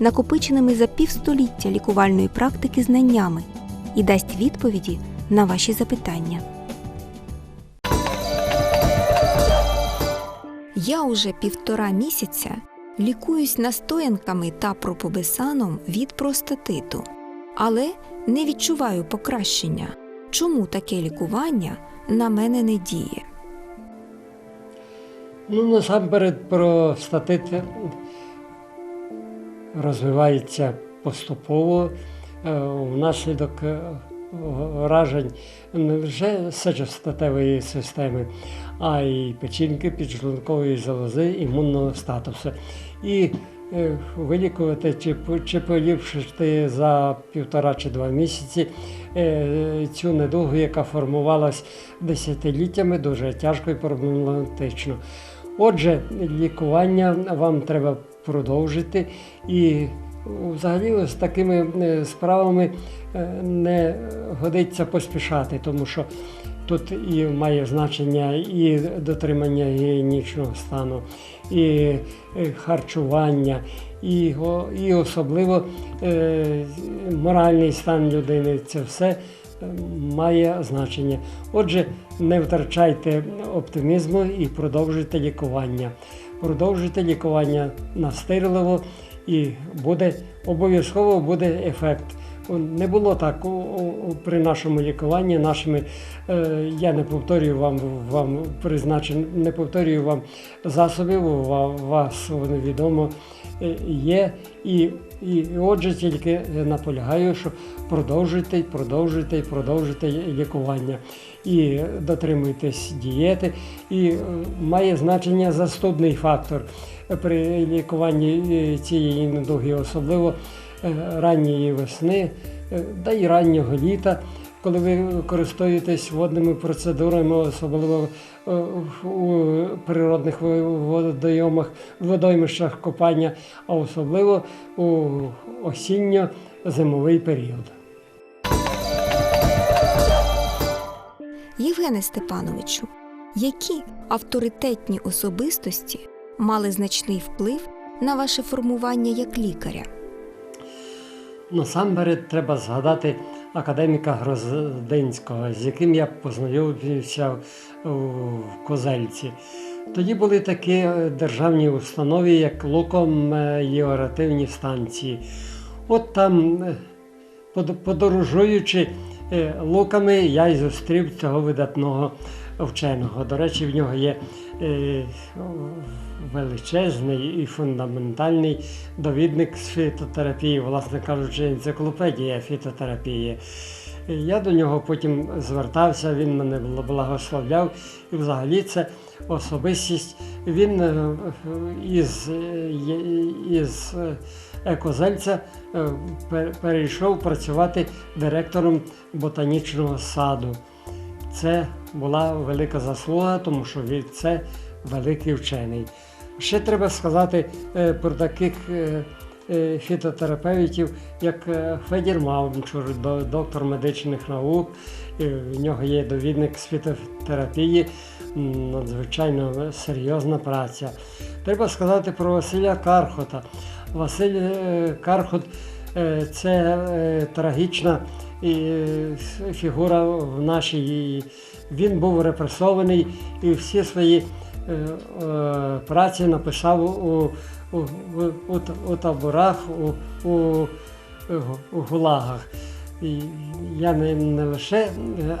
накопиченими за півстоліття лікувальної практики знаннями і дасть відповіді на ваші запитання. Я уже півтора місяця лікуюсь настоянками та пропобесаном від простатиту, але не відчуваю покращення. Чому таке лікування на мене не діє? Ну, насамперед, простатит розвивається поступово е, внаслідок е, вражень не вже сечостатевої системи, а й печінки, підшлункової залози, імунного статусу. І е, вилікувати чи, чи поліпшити за півтора чи два місяці цю недугу, яка формувалась десятиліттями, дуже тяжко і проблематично. Отже, лікування вам треба продовжити і взагалі з такими е, справами е, не годиться поспішати, тому що тут і має значення і дотримання гігієнічного стану, і е, харчування, і, і особливо е, моральний стан людини. Це все е, має значення. Отже, не втрачайте оптимізму і продовжуйте лікування. Продовжуйте лікування настирливо і буде обов'язково буде ефект. Не було так при нашому лікуванні, нашими, е, я не повторюю вам, вам призначен, не повторюю вам засобів, вас вони відомо є. І, і отже, тільки наполягаю, що продовжуйте, продовжуйте продовжуйте лікування. І дотримуйтесь дієти. І е, має значення застудний фактор при лікуванні е, цієї недуги, особливо е, ранньої весни, е, та й раннього літа. Коли ви користуєтесь водними процедурами, особливо е, у природних во- водойомах, водоймищах копання, а особливо у осінньо-зимовий період. Євгене Степановичу, які авторитетні особистості мали значний вплив на ваше формування як лікаря? Насамперед треба згадати академіка Гроздинського, з яким я познайомився в Козельці. Тоді були такі е, державні установи, як локомеліоративні станції. От там, е, подорожуючи е, луками, я й зустрів цього видатного вченого. До речі, в нього є е, величезний і фундаментальний довідник з фітотерапії, власне кажучи, енциклопедія фітотерапії. Я до нього потім звертався, він мене благословляв. І взагалі це особистість. Він е, із, е, із Екозельця е, перейшов працювати директором ботанічного саду. Це була велика заслуга, тому що він це великий вчений. Ще треба сказати е, про таких е, фітотерапевтів, як Федір Мавчур, доктор медичних наук. В нього є довідник з фітотерапії, надзвичайно серйозна праця. Треба сказати про Василя Кархота. Василь е, Кархот е, це е, трагічна фігура в нашій. Він був репресований і всі свої праці написав у, у, у, у, таборах, у, у, у гулагах. І я не, не лише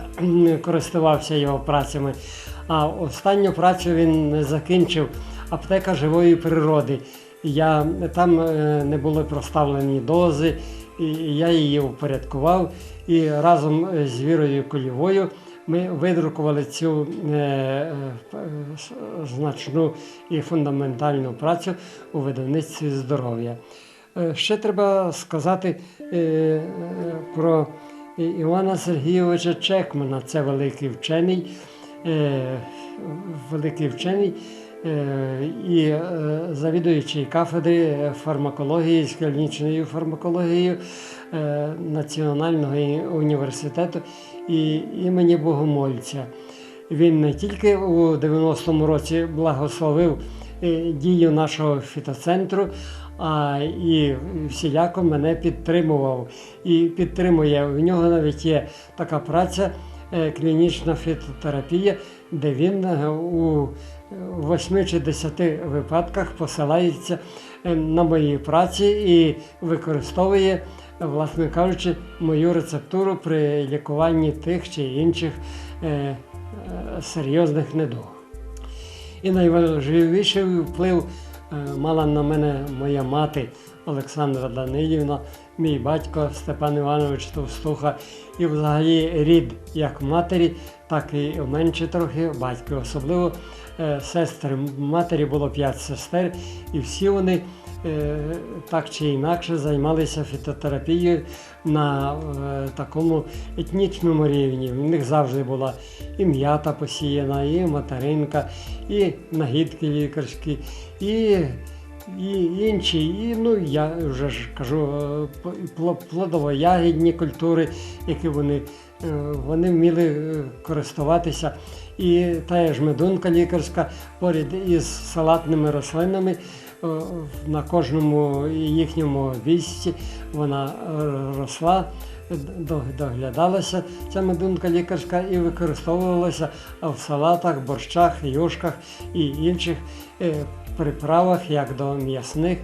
користувався його працями, а останню працю він закінчив аптека живої природи. Я, там е, не були проставлені дози, і я її упорядкував. І разом з Вірою Колівою ми видрукували цю е, е, значну і фундаментальну працю у видавництві здоров'я. Е, Ще треба сказати е, е, про Івана Сергійовича Чекмана. Це великий вчений, е, великий вчений е, і е, завідуючий кафедри фармакології з клінічною фармакологією е, Національного університету і імені Богомольця. Він не тільки у 90-му році благословив е, дію нашого фітоцентру, а і всіляко мене підтримував і підтримує. В нього навіть є така праця е, клінічна фітотерапія, де він е, у 8 чи 10 випадках посилається е, на мої праці і використовує, власне кажучи, мою рецептуру при лікуванні тих чи інших е, е, серйозних недуг. І найважливіший вплив мала на мене моя мати Олександра Данилівна, мій батько Степан Іванович Товстуха, і взагалі рід як матері, так і менше трохи батьки. Особливо сестри. Матері було п'ять сестер, і всі вони е, так чи інакше займалися фітотерапією на е, такому етнічному рівні. В них завжди була і м'ята посіяна, і материнка, і нагідки лікарські, і, і інші. І, ну, я вже ж кажу, е, плодово-ягідні культури, які вони, е, вони вміли е, користуватися. І та ж медунка лікарська поряд із салатними рослинами е, на кожному їхньому вісці вона е, росла, до- доглядалася ця медунка лікарська і використовувалася в салатах, борщах, юшках і інших е, приправах як до м'ясних,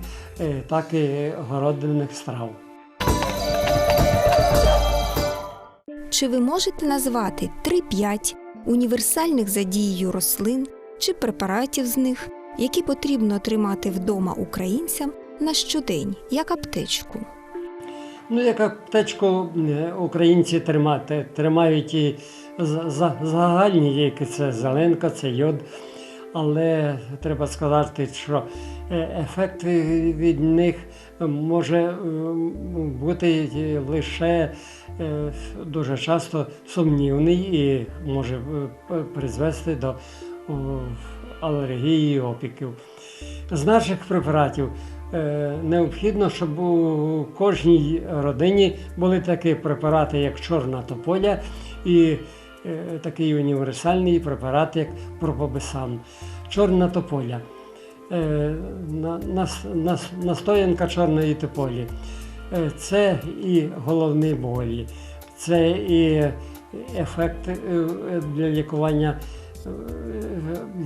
так і городинних страв. Чи ви можете назвати 3-5 універсальних за дією рослин чи препаратів з них, які потрібно тримати вдома українцям на щодень, як аптечку? Ну, як аптечку е, українці тримати, тримають і за- за- загальні ліки, це зеленка, це йод. Але треба сказати, що е, ефект від них може е, бути лише е, дуже часто сумнівний і може призвести до алергії опіків. З наших препаратів необхідно, щоб у кожній родині були такі препарати, як чорна тополя, і такий універсальний препарат, як пропобесан. Чорна тополя. Е, на- нас- нас- Настоянка чорної тополі. Е, Це і головні болі, це і ефект е, для лікування е,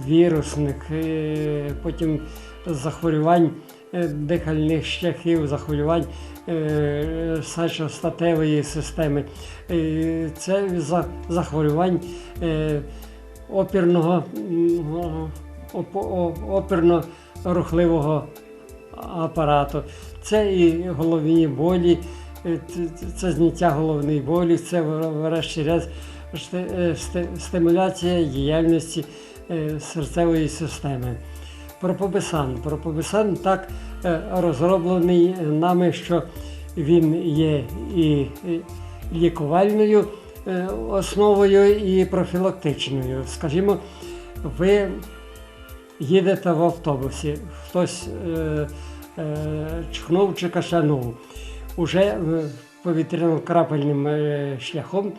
вірусних, е, потім захворювань е, дихальних шляхів, захворювань е, сечостатевої системи. Е, Це захворювань е, опірного опірно-рухливого апарату. Це і головні болі, е, це зняття головної болі, це вре- врешті-решт е, стимуляція діяльності е, серцевої системи. Пропобесан. Пропобесан так е, розроблений нами, що він є і лікувальною е, основою, і профілактичною. Скажімо, ви їдете в автобусі, хтось е, чхнув чи кашлянув. Уже повітряно-крапельним шляхом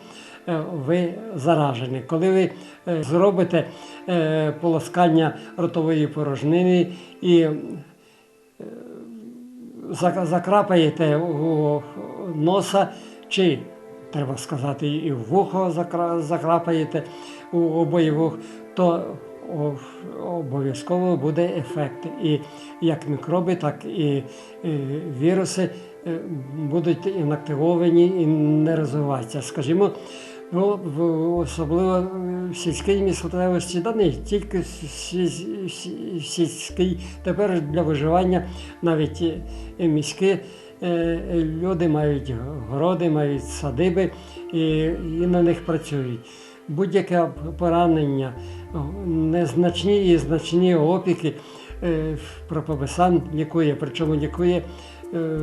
ви заражені. Коли ви е, зробите е, полоскання ротової порожнини і е, закрапаєте у носа чи треба сказати, і в вухо закрапаєте у обоє вух, то обов'язково буде ефект. І як мікроби, так і е, віруси е, будуть інактивовані і не розвиватися. Скажімо, ну, особливо в сільській місцевості, да не тільки в сіль- сіль- сільській, тепер для виживання навіть і- і міські е, люди мають городи, мають садиби і, і на них працюють. Будь-яке поранення, незначні і значні опіки, е, пропобесан лікує, причому лікує е,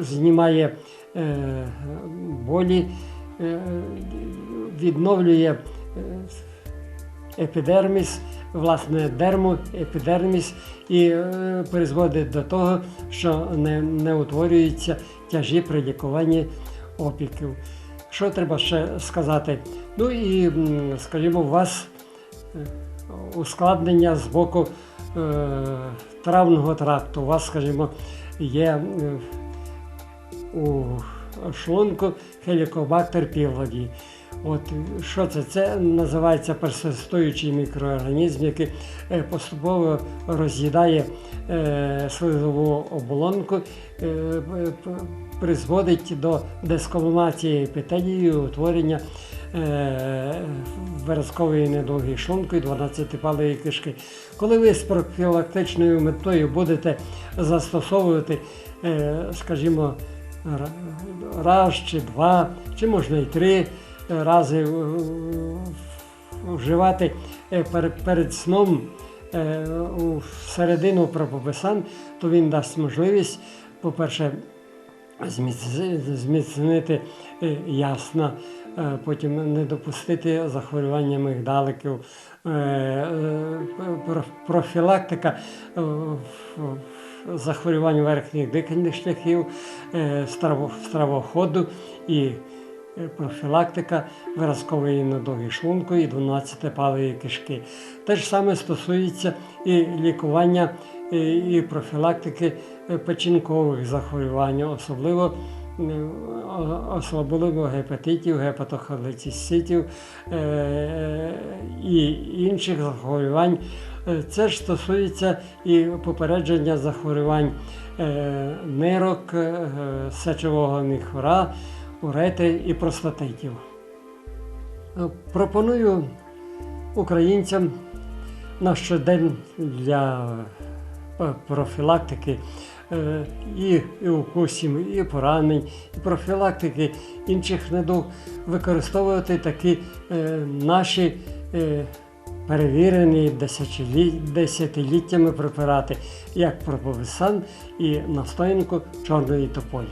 знімає е, болі, е, відновлює е, епідерміс, власне, дермоепідерміс і е, призводить до того, що не, не утворюються тяжі при лікуванні опіків. Що треба ще сказати? Ну і, скажімо, у вас е, ускладнення з боку е, травного тракту. У вас, скажімо, є е, у шлунку хелікобактер півлоді. От що це? Це називається персистуючий мікроорганізм, який е, поступово роз'їдає е, слизову оболонку, е, призводить до дескомунації епітелії, утворення е, виразкової недовгі шлунку і 12-палої кишки. Коли ви з профілактичною метою будете застосовувати, е, скажімо, раз чи два, чи можна і три рази е, вживати е, перед, сном е, у середину пропописан, то він дасть можливість, по-перше, зміцнити е, ясна, е, потім не допустити захворювання мигдаликів, е, е, про- профілактика е, захворювань верхніх дихальних шляхів, е, стравоходу і е, профілактика виразкової недоги шлунку і 12-палої кишки. Те ж саме стосується і лікування е, і профілактики печінкових захворювань, особливо е, особливо гепатитів, гепатохолециститів е, і інших захворювань. Е, Це ж стосується і попередження захворювань нирок, сечового міхора, урети і простатитів. Пропоную українцям на щодень для профілактики і, і укусів, і поранень, і профілактики інших недуг використовувати такі е, наші е, перевірені десятиліттями препарати, як проповисан і настоянку чорної тополі.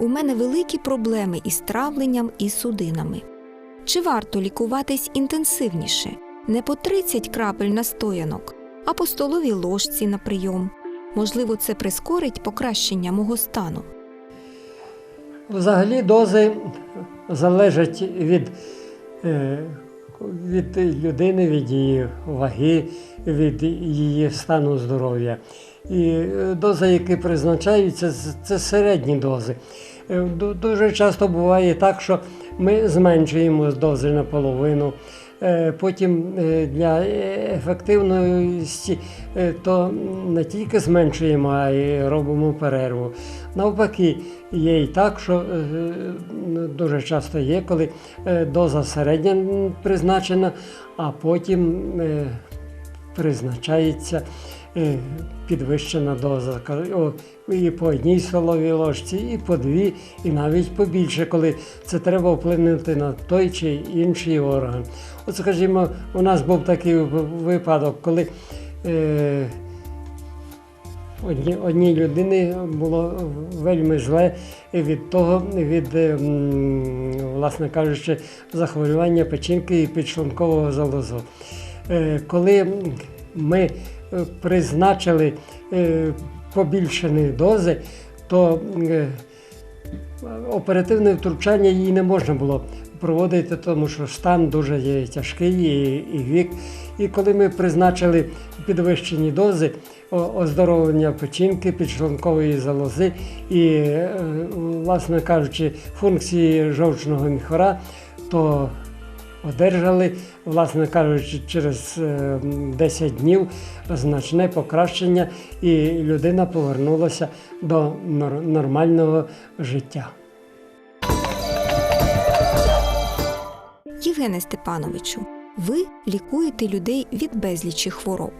У мене великі проблеми із травленням і судинами. Чи варто лікуватись інтенсивніше? Не по 30 крапель настоянок, а по столовій ложці на прийом. Можливо, це прискорить покращення мого стану. Взагалі дози залежать від, е, від людини, від її ваги, від її стану здоров'я. І е, дози, які призначаються, це середні дози. Е, Дуже часто буває так, що ми зменшуємо дози наполовину. Е, Потім е, для ефективності е, то не тільки зменшуємо, а й робимо перерву. Навпаки, є і так, що дуже часто є, коли доза середня призначена, а потім призначається підвищена доза. І по одній столовій ложці, і по дві, і навіть побільше, коли це треба вплинути на той чи інший орган. От, скажімо, у нас був такий випадок, коли е, одні, одній людини було вельми зле від того, від, е, власне кажучи, захворювання печінки і підшлункового залозу. Е, Коли ми призначили е, побільшені дози, то е, оперативне втручання їй не можна було проводити, тому що стан дуже є тяжкий і, і вік. І коли ми призначили підвищені дози оздоровлення печінки, підшлункової залози і, е, власне кажучи, функції жовчного міхора, то одержали, власне кажучи, через е, 10 днів значне покращення, і людина повернулася до нор- нормального життя. Євгене Степановичу, ви лікуєте людей від безлічі хвороб.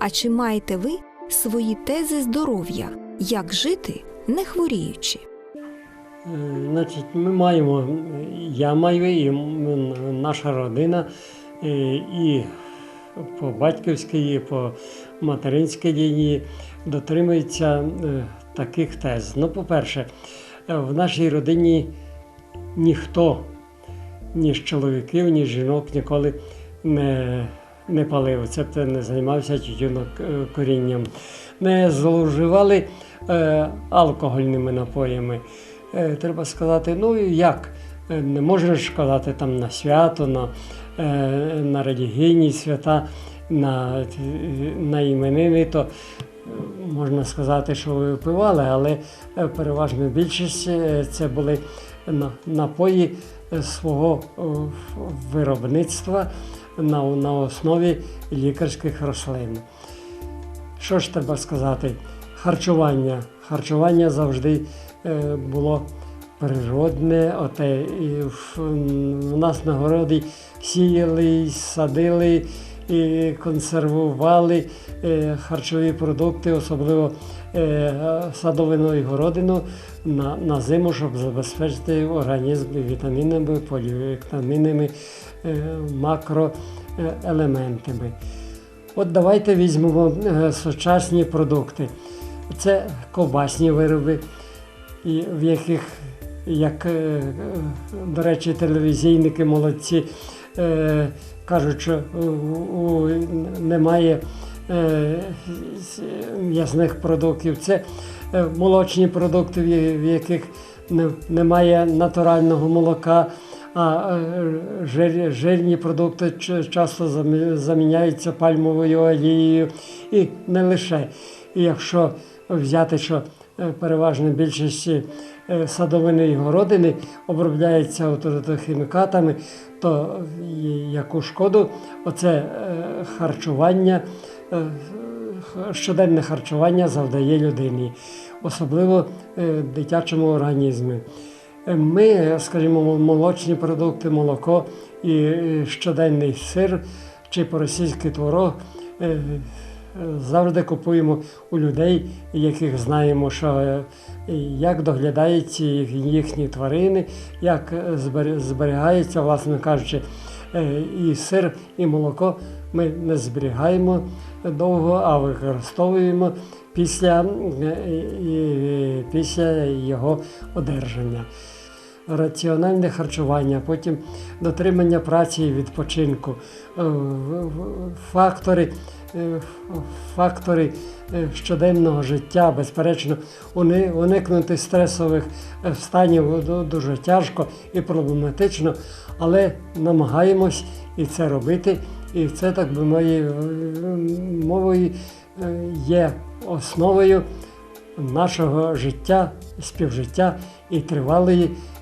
А чи маєте ви свої тези здоров'я, як жити, не хворіючи? Значить, ми маємо, я маю і наша родина, е, і по батьківській і по материнській лінії дотримуються е, таких тез. Ну, по-перше, е, в нашій родині ніхто, ні з чоловіків, ні з жінок ніколи не, не палив, тобто не займався тютюнокорінням, не зловживали алкогольними напоями. Е, треба сказати, ну і як? Е, Не можна ж казати там на свято, на, е, на релігійні свята, на, на іменини, то можна сказати, що ви випивали, але переважна більшість це були напої свого виробництва на, на основі лікарських рослин. Що ж треба сказати? Харчування. Харчування завжди було природне. Оте, і у нас на городі сіяли, садили і консервували е, харчові продукти, особливо е, садовину і городину на, на зиму, щоб забезпечити організм вітамінами, полівітамінами, е, макроелементами. От давайте візьмемо е, сучасні продукти. Це ковбасні вироби, і в яких, як, е, до речі, телевізійники молодці е, кажуть, що немає е, м'ясних продуктів. Це молочні продукти, в яких немає натурального молока. А жир, жирні продукти часто заміняються пальмовою олією і не лише. І якщо взяти, що переважна більшість е, садовини і городини обробляється хімікатами, то яку шкоду оце е, харчування, е, щоденне харчування завдає людині, особливо е, дитячому організму. Е, Ми, скажімо, молочні продукти, молоко і е, щоденний сир чи по-російськи творог е, е, завжди купуємо у людей, яких знаємо, що е, як доглядаються їхні тварини, як збер- зберігається, власне кажучи, е, і сир, і молоко ми не зберігаємо довго, а використовуємо після, е, після його одержання раціональне харчування, потім дотримання праці і відпочинку, е, фактори, е, фактори е, щоденного життя, безперечно, уникнути стресових станів дуже тяжко і проблематично, але намагаємось і це робити. І це, так би моєю мовою, є основою нашого життя, співжиття і тривалої